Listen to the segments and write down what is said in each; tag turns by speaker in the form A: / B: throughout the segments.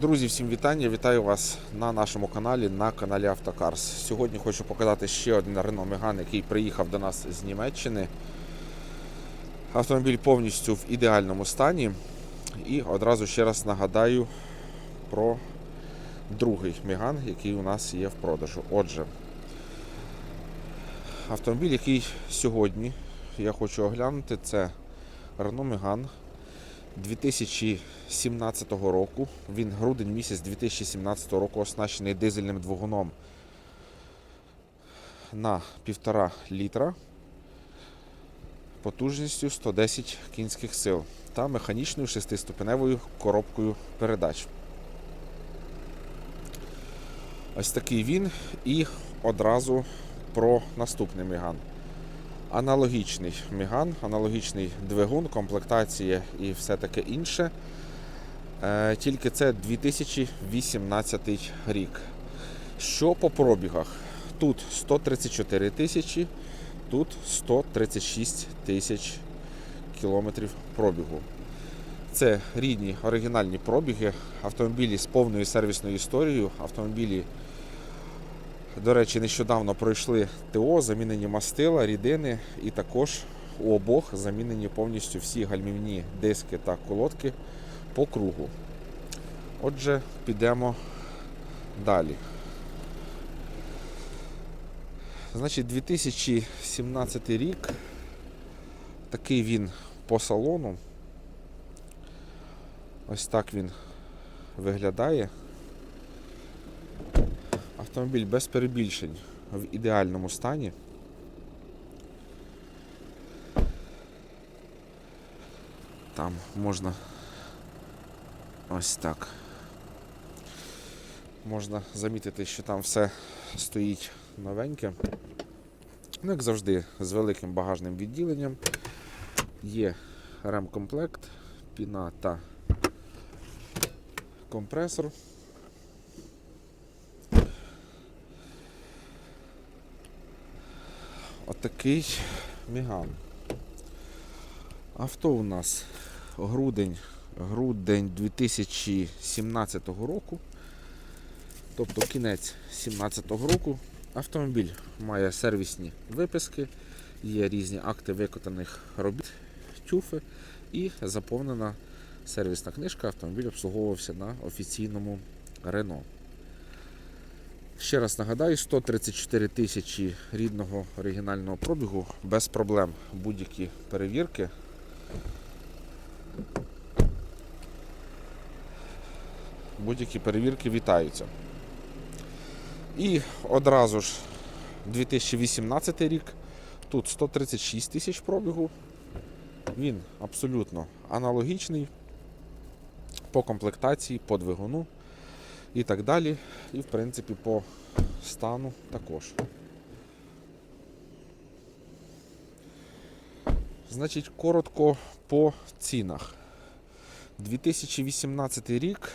A: Друзі, всім вітання! Вітаю вас на нашому каналі, на каналі Автокарс. Сьогодні хочу показати ще один Renault Megane, який приїхав до нас з Німеччини. Автомобіль повністю в ідеальному стані. І одразу ще раз нагадаю про другий Меган, який у нас є в продажу. Отже, автомобіль, який сьогодні я хочу оглянути, це Renault Megane 2017 року. Він грудень місяць 2017 року оснащений дизельним двигуном на 1,5 літра потужністю 110 кінських сил та механічною шестиступеневою коробкою передач. Ось такий він і одразу про наступний Меган. Аналогічний Меган, аналогічний двигун, комплектація і все таке інше. Е, тільки це 2018 рік. Що по пробігах? Тут 134 тисячі, тут 136 тисяч кілометрів пробігу. Це рідні оригінальні пробіги, автомобілі з повною сервісною історією, автомобілі до речі, нещодавно пройшли ТО, замінені мастила, рідини, і також у обох замінені повністю всі гальмівні диски та колодки по кругу. Отже, підемо далі. Значить, 2017 рік. Такий він по салону. Ось так він виглядає. Автомобіль без перебільшень в ідеальному стані. Там можна ось так. Можна замітити, що там все стоїть новеньке. Ну, як завжди, з великим багажним відділенням. Є ремкомплект, піна та компресор. Отакий Міган. Авто у нас грудень, грудень 2017 року. Тобто кінець 2017 року. Автомобіль має сервісні виписки, є різні акти виконаних робіт, тюфи і заповнена сервісна книжка. Автомобіль обслуговувався на офіційному Рено. Ще раз нагадаю, 134 тисячі рідного оригінального пробігу без проблем. Будь-які перевірки. Будь-які перевірки вітаються. І одразу ж 2018 рік. Тут 136 тисяч пробігу. Він абсолютно аналогічний по комплектації, по двигуну і так далі. І, в принципі, по стану також. Значить, коротко по цінах. 2018 рік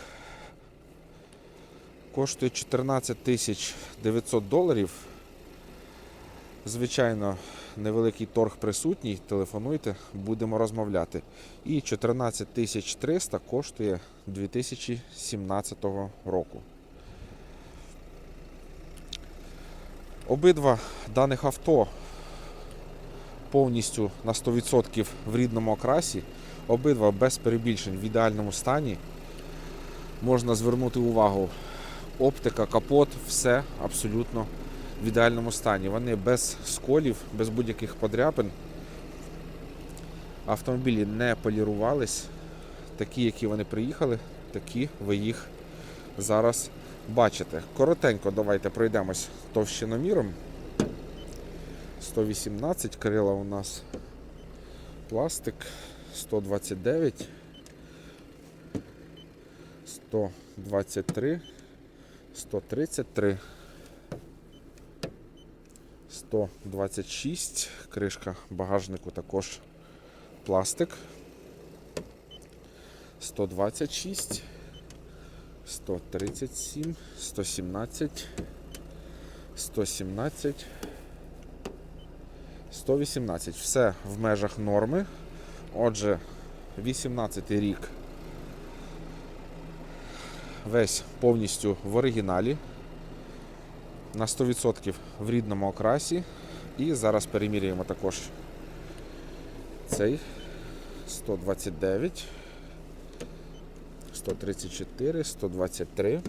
A: коштує 14 тисяч 900 доларів. Звичайно, невеликий торг присутній. Телефонуйте, будемо розмовляти. І 14 тисяч 300 коштує 2017 року. Обидва даних авто повністю на 100% в рідному окрасі. Обидва без перебільшень в ідеальному стані. Можна звернути увагу. Оптика, капот, все абсолютно в ідеальному стані. Вони без сколів, без будь-яких подряпин. Автомобілі не полірувались. Такі, які вони приїхали, такі ви їх зараз бачите. Коротенько давайте пройдемось товщиноміром. 118 крила у нас пластик, 129, 123, 133. 126, кришка багажнику також пластик. 126, 137, 117, 117, 118. Все в межах норми. Отже, 18 рік весь повністю в оригіналі. На 100% в рідному окрасі. І зараз переміряємо також цей 129, 134, 123,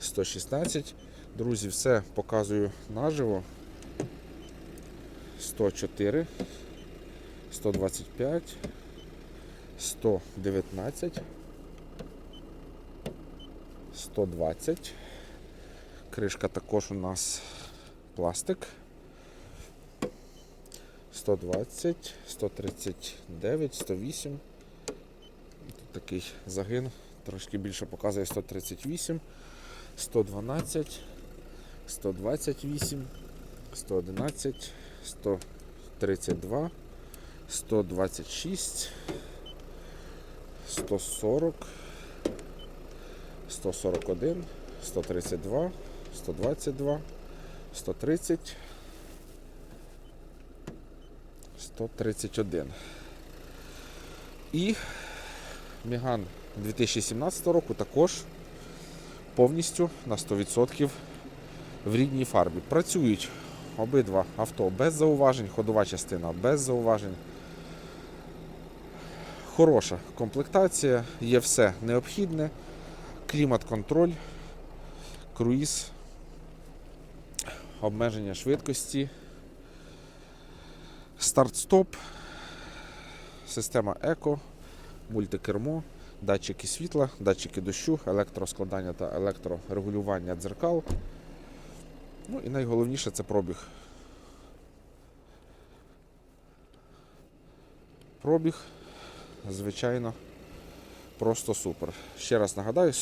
A: 116. Друзі, все показую наживо. 104, 125, 119, 120. Кришка також у нас пластик. 120, 139, 108. Тут такий загин, трошки більше показує 138, 112, 128, 111, 132, 126, 140, 141, 132, 122, 130. 131. І Міган 2017 року також повністю на 100% в рідній фарбі. Працюють обидва авто без зауважень, ходова частина без зауважень. Хороша комплектація, є все необхідне, клімат-контроль, круїз, обмеження швидкості. Старт-стоп, система еко, мультикермо, датчики світла, датчики дощу, електроскладання та електрорегулювання дзеркал. Ну і найголовніше це пробіг. Пробіг, звичайно, просто супер. Ще раз нагадаю,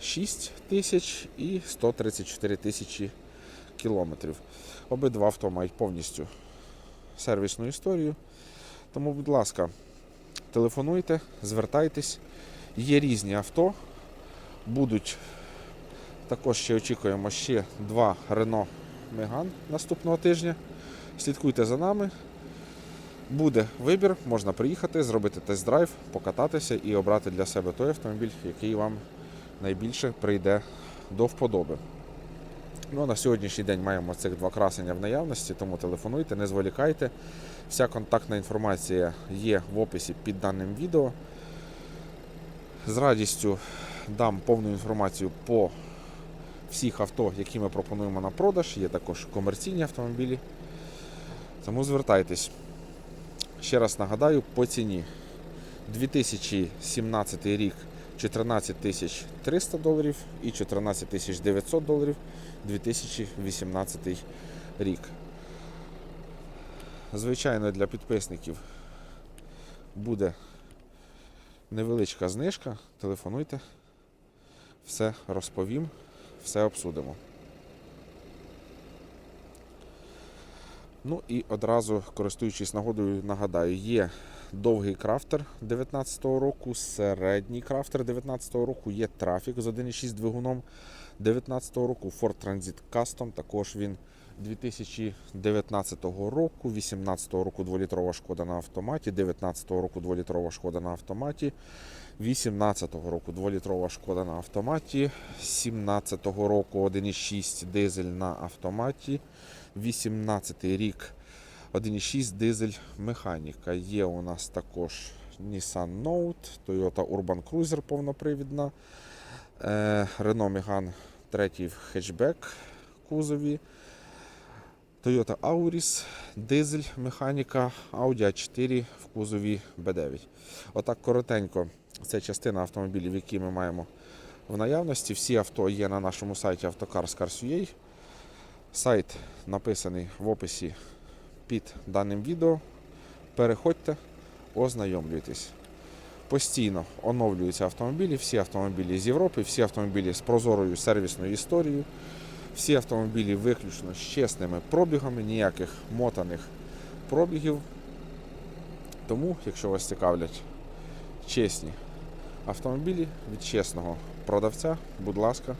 A: 136 тисяч і 134 тисячі кілометрів. Обидва авто мають повністю сервісну історію. Тому, будь ласка, телефонуйте, звертайтесь. Є різні авто. Будуть також ще очікуємо ще два Renault Megane наступного тижня. Слідкуйте за нами. Буде вибір, можна приїхати, зробити тест-драйв, покататися і обрати для себе той автомобіль, який вам найбільше прийде до вподоби. Ну, на сьогоднішній день маємо цих два красення в наявності, тому телефонуйте, не зволікайте. Вся контактна інформація є в описі під даним відео. З радістю дам повну інформацію по всіх авто, які ми пропонуємо на продаж. Є також комерційні автомобілі. Тому звертайтесь. Ще раз нагадаю, по ціні 2017 рік 14 тисяч 300 доларів і 14 тисяч 900 доларів 2018 рік. Звичайно, для підписників буде невеличка знижка. Телефонуйте, все розповім, все обсудимо. Ну і одразу, користуючись нагодою, нагадаю, є довгий крафтер 19-го року, середній крафтер 19-го року, є трафік з 1,6 двигуном 19-го року, Ford Transit Custom, також він 2019 року, 18-го року 2-літрова шкода на автоматі, 19-го року 2-літрова шкода на автоматі, 18-го року 2-літрова шкода на автоматі, 17-го року 1,6 дизель на автоматі, 18 рік 1,6 дизель механіка. Є у нас також Nissan Note, Toyota Urban Cruiser повнопривідна, е, Renault Megane 3 в хетчбек кузові. Toyota Auris, дизель, механіка, Audi A4 в кузові B9. Отак коротенько. Це частина автомобілів, які ми маємо в наявності. Всі авто є на нашому сайті Автокарс.Cars.ua. Сайт написаний в описі під даним відео. Переходьте, ознайомлюйтесь. Постійно оновлюються автомобілі, всі автомобілі з Європи, всі автомобілі з прозорою сервісною історією. Всі автомобілі виключно з чесними пробігами, ніяких мотаних пробігів. Тому, якщо вас цікавлять чесні автомобілі від чесного продавця, будь ласка,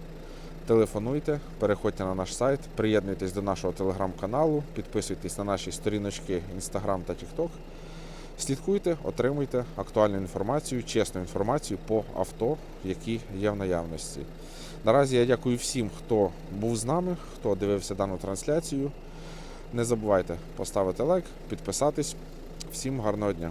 A: телефонуйте, переходьте на наш сайт, приєднуйтесь до нашого телеграм-каналу, підписуйтесь на наші сторіночки Instagram та TikTok. Слідкуйте, отримуйте актуальну інформацію, чесну інформацію по авто, які є в наявності. Наразі я дякую всім, хто був з нами, хто дивився дану трансляцію. Не забувайте поставити лайк, підписатись. Всім гарного дня!